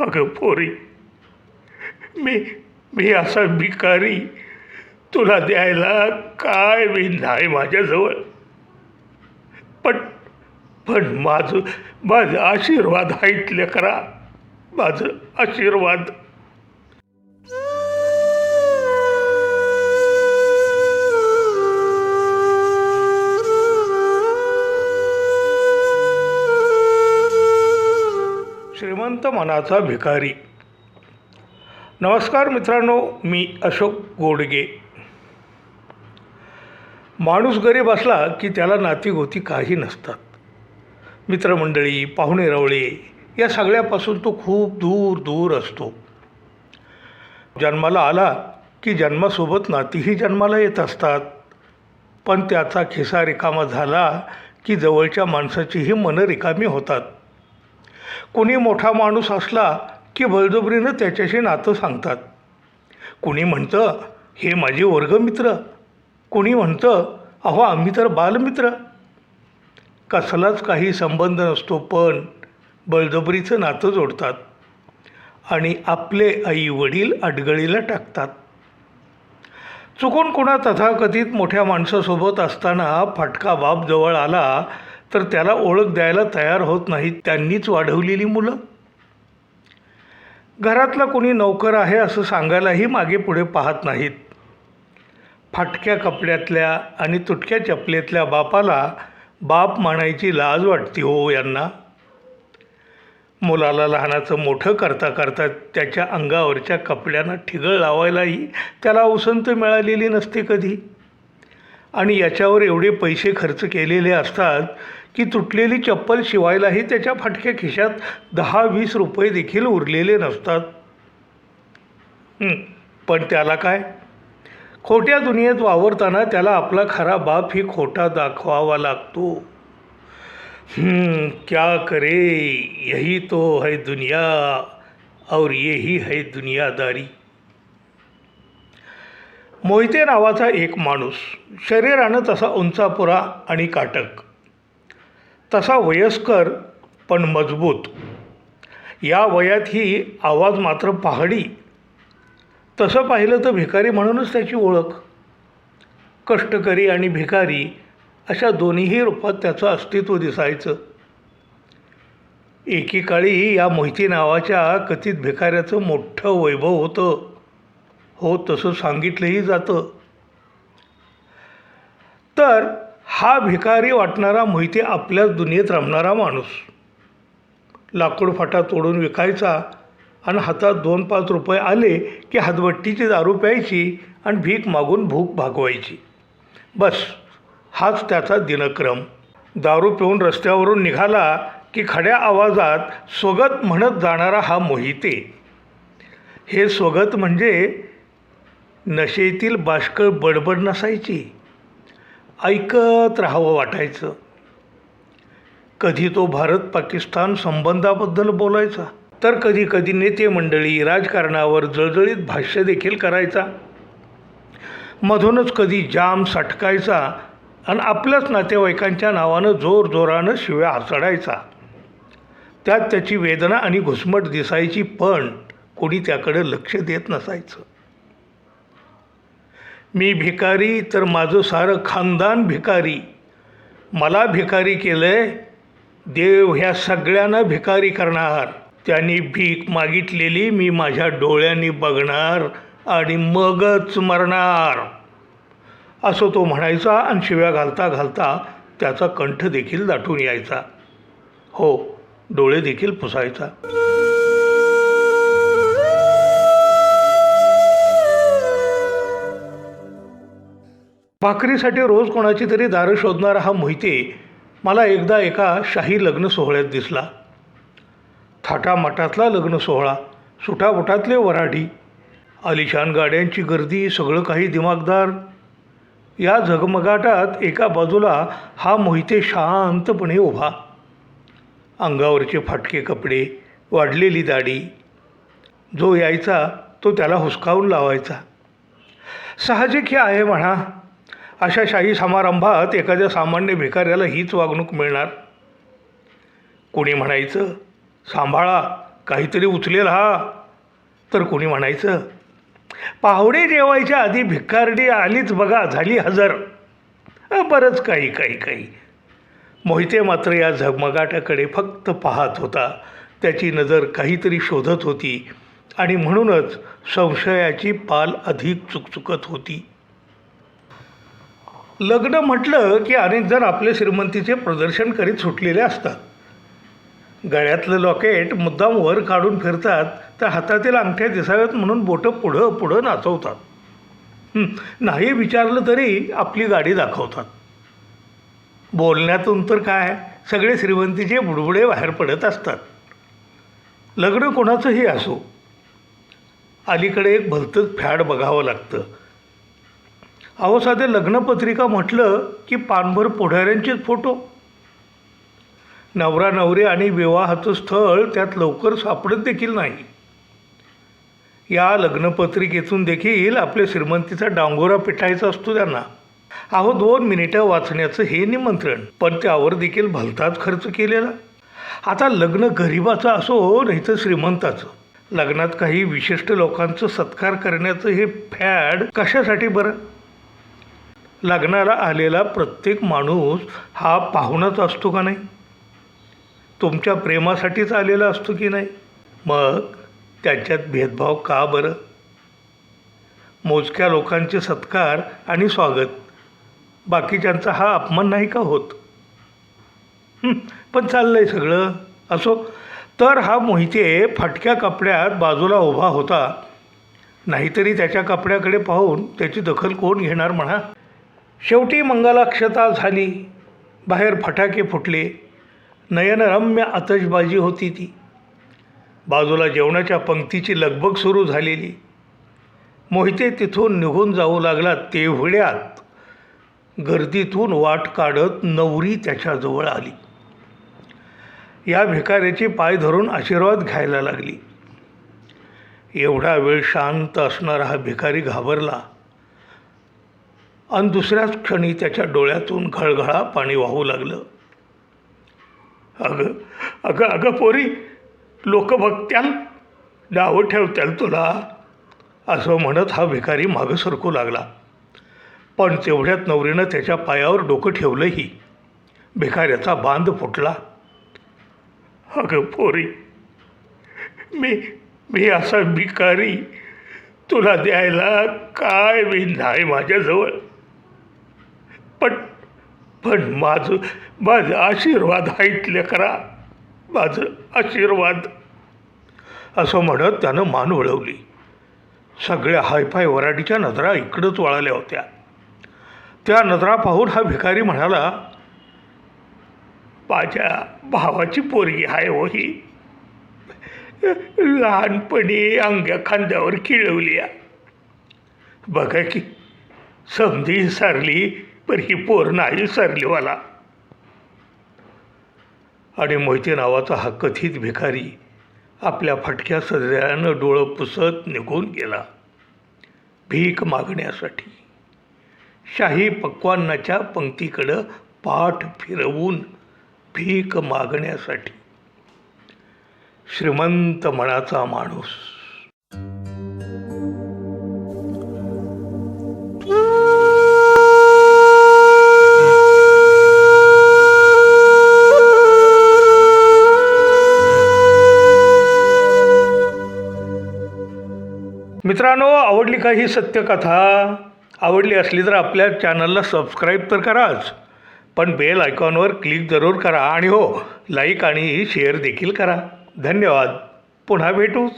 अगं पोरी मी मी असा भिकारी तुला द्यायला काय मी नाही माझ्याजवळ? पण पण माझं माझं आशीर्वाद आहेत करा. माझं आशीर्वाद श्रीमंत मनाचा भिकारी. नमस्कार मित्रांनो मी अशोक गोडगे. माणूस गरीब असला की त्याला नातीगोती काही नसतात. मित्रमंडळी पाहुणे रवळे या सगळ्यापासून तो खूप दूर दूर असतो. जन्माला आला की जन्मासोबत नातीही जन्माला येत असतात. पण त्याचा खिसा रिकामा झाला की जवळच्या माणसाचीही मनं रिकामी होतात. कोणी मोठा माणूस असला की बळजबरीनं त्याच्याशी नातं सांगतात. कुणी म्हणतं हे माझे वर्गमित्र. कुणी म्हणतं अहो आम्ही तर बालमित्र. कसलाच काही संबंध नसतो पण बळजबरीचं नातं जोडतात आणि आपले आई वडील अडगळीला टाकतात. चुकून कोणा तथाकथित मोठ्या माणसासोबत असताना फाटका बाप जवळ आला तर त्याला ओळख द्यायला तयार होत नाहीत. त्यांनीच वाढवलेली मुलं. घरातला कोणी नोकर आहे असं सांगायलाही मागे पुढे पाहत नाहीत. फाटक्या कपड्यातल्या आणि तुटक्या चपलेतल्या बापाला बाप म्हणायची लाज वाटते हो यांना. मुलाला लहानाचं मोठं करता करता त्याच्या अंगावरच्या कपड्यांना ठिगळ लावायलाही त्याला उसंत मिळालेली नसते कधी. आणि याच्यावर एवढे पैसे खर्च केलेले असतात की तुटलेली चप्पल शिवायलाही त्याच्या फाटक्या खिशात दहा वीस रुपये देखील उरलेले नसतात. पण त्याला काय? खोट्या दुनियेत वावरताना त्याला आपला खरा बाप ही खोटा दाखवावा लागतो. क्या करे? यही तो है दुनिया और यही है दुनियादारी. मोहिते नावाचा एक माणूस शरीरानं तसा उंचापुरा आणि काटक. तसा वयस्कर पण मजबूत. या वयातही आवाज मात्र पहाडी. तसं पाहिलं तर भिकारी म्हणूनच त्याची ओळख. कष्टकरी आणि भिकारी अशा दोन्हीही रूपात त्याचं अस्तित्व दिसायचं. एकेकाळी या मोहिती नावाच्या कथित भिकाऱ्याचं मोठं वैभव होतं. हो तसं सांगितलंही जातं. तर हा भिकारी वाटणारा मोहिते आपल्याच दुनियेत रमणारा माणूस. लाकूड फाटा तोडून विकायचा आणि हातात दोन पाच रुपये आले की हातभट्टीची दारू प्यायची आणि भीक मागून भूक भागवायची. बस हाच त्याचा दिनक्रम. दारू पिऊन रस्त्यावरून निघाला की खड्या आवाजात स्वगत म्हणत जाणारा हा मोहिते. हे स्वगत म्हणजे नशेतील बाष्कळ बडबड नसायची. ऐकत राहावं वाटायचं. कधी तो भारत पाकिस्तान संबंधाबद्दल बोलायचा तर कधी कधी नेते मंडळी राजकारणावर जळजळीत भाष्य देखील करायचा. मधूनच कधी जाम सटकायचा आणि आपल्याच नातेवाईकांच्या नावानं जोर जोरानं शिव्या हसडायचा त्यात त्याची वेदना आणि घुसमट दिसायची पण कोणी त्याकडे लक्ष देत नसायचं. मी भिकारी तर माझं सारं खानदान भिकारी. मला भिकारी केलंय देव ह्या सगळ्यांना भिकारी करणार. त्यांनी भीक मागितलेली मी माझ्या डोळ्यांनी बघणार आणि मगच मरणार. असं तो म्हणायचा आणि शिव्या घालता घालता त्याचा कंठ देखील दाटून यायचा. हो डोळे देखील पुसायचा. भाकरीसाठी रोज कोणाची तरी दारं शोधणारा हा मोहिते मला एकदा एका शाही लग्न सोहळ्यात दिसला. थाटामाटातला लग्न सोहळा सुटाबुटातले वराडी आलिशान गाड्यांची गर्दी सगळं काही दिमागदार. या झगमगाटात एका बाजूला हा मोहिते शांतपणे उभा. अंगावरचे फाटके कपडे वाढलेली दाढी. जो यायचा तो त्याला हुसकावून लावायचा. साहजिक हे आहे म्हणा. अशा शाही समारंभात एखाद्या सामान्य भिकाऱ्याला हीच वागणूक मिळणार. कोणी म्हणायचं सांभाळा काहीतरी उचलेल हा. तर कोणी म्हणायचं पाहुणे जेवायच्या आधी भिकारडी आलीच बघा झाली हजर. बरंच काही काही काही. मोहिते मात्र या झगमगाटाकडे फक्त पाहत होता. त्याची नजर काहीतरी शोधत होती आणि म्हणूनच संशयाची पाल अधिक चुकचुकत होती. लग्न म्हटलं की अनेक जण आपले श्रीमंतीचे प्रदर्शन करीत सुटलेले असतात. गळ्यातलं लॉकेट मुद्दाम वर काढून फिरतात तर हातातील अंगठ्या दिसाव्यात म्हणून बोटं पुढं पुढं नाचवतात. नाही विचारलं तरी आपली गाडी दाखवतात. बोलण्यातून तर काय सगळे श्रीमंतीचे बुडबुडे बाहेर पडत असतात. लग्न कोणाचंही असो. अलीकडे एक भलतंच फॅड बघावं लागतं. अहो साधे लग्नपत्रिका म्हटलं की पानभर पुढाऱ्यांचेच फोटो. नवरा नवरी आणि विवाहाचं स्थळ त्यात लवकर सापडत देखील नाही. या लग्नपत्रिकेतून देखील आपल्या श्रीमंतीचा डांगोरा पिटायचा असतो त्यांना. अहो दोन मिनिटं वाचण्याचं हे निमंत्रण पण त्यावर देखील भलताच खर्च केलेला. आता लग्न गरिबाचं असो नाही तर श्रीमंताचं. लग्नात काही विशिष्ट लोकांचं सत्कार करण्याचं हे फॅड कशासाठी बरं? लग्नाला आलेला प्रत्येक माणूस हा पाहुणाच असतो का नाही? तुमच्या प्रेमासाठीच आलेला असतो की नाही? मग त्यांच्यात भेदभाव का बरं? मोजक्या लोकांचे सत्कार आणि स्वागत बाकीच्यांचा हा अपमान नाही का होत? पण चाललं आहे सगळं असो. तर हा मोहिते फाटक्या कपड्यात बाजूला उभा होता. नाहीतरी त्याच्या कपड्याकडे पाहून त्याची दखल कोण घेणार म्हणा? शेवटी मंगलाक्षता झाली. बाहेर फटाके फुटले. नयनरम्य आतषबाजी होती ती. बाजूला जेवणाच्या पंक्तीची लगबग सुरू झालेली. मोहिते तिथून निघून जाऊ लागला तेवढ्यात गर्दीतून वाट काढत नवरी त्याच्याजवळ आली. या भिकाऱ्याचे पाय धरून आशीर्वाद घ्यायला लागली. एवढा वेळ शांत असणारा हा भिकारी घाबरला. आणि दुसऱ्याच क्षणी त्याच्या डोळ्यातून घळघळा पाणी वाहू लागलं. अगं अगं अगं पोरी लोक बघत्याल नावं ठेवत्याल तुला असं म्हणत हा भिकारी मागं सरकू लागला. पण तेवढ्यात नवरीनं त्याच्या पायावर डोकं ठेवलंही. भिकाऱ्याचा बांध फुटला. अगं पोरी मी मी असा भिकारी तुला द्यायला काय मी नाही माझ्याजवळ. पण पण माझं माझं आशीर्वाद आहेत लेकरा माझं आशीर्वाद. असं म्हणत त्यानं मान वळवली. सगळ्या हायफाय वराडीच्या नजरा इकडंच वळाल्या होत्या. त्या नजरा पाहून हा भिकारी म्हणाला माझ्या भावाची पोरगी आहे हो ही. लहानपणी अंग्या खांद्यावर खिळवली आहे. बघा की समधी सारली पण ही पोर नाही सरली मला. आणि मोहिते नावाचा हा कथित भिकारी आपल्या फटक्या सजऱ्यानं डोळं पुसत निघून गेला. भीक मागण्यासाठी. शाही पक्वान्नाच्या पंक्तीकडं पाठ फिरवून भीक मागण्यासाठी. श्रीमंत मनाचा माणूस. मित्रांनो आवडली का ही सत्यकथा आवडली असली तर आपल्या चॅनलला सबस्क्राईब तर कराच पण बेल आयकॉनवर क्लिक जरूर करा आणि हो लाईक आणि शेअर देखील करा. धन्यवाद. पुन्हा भेटूच.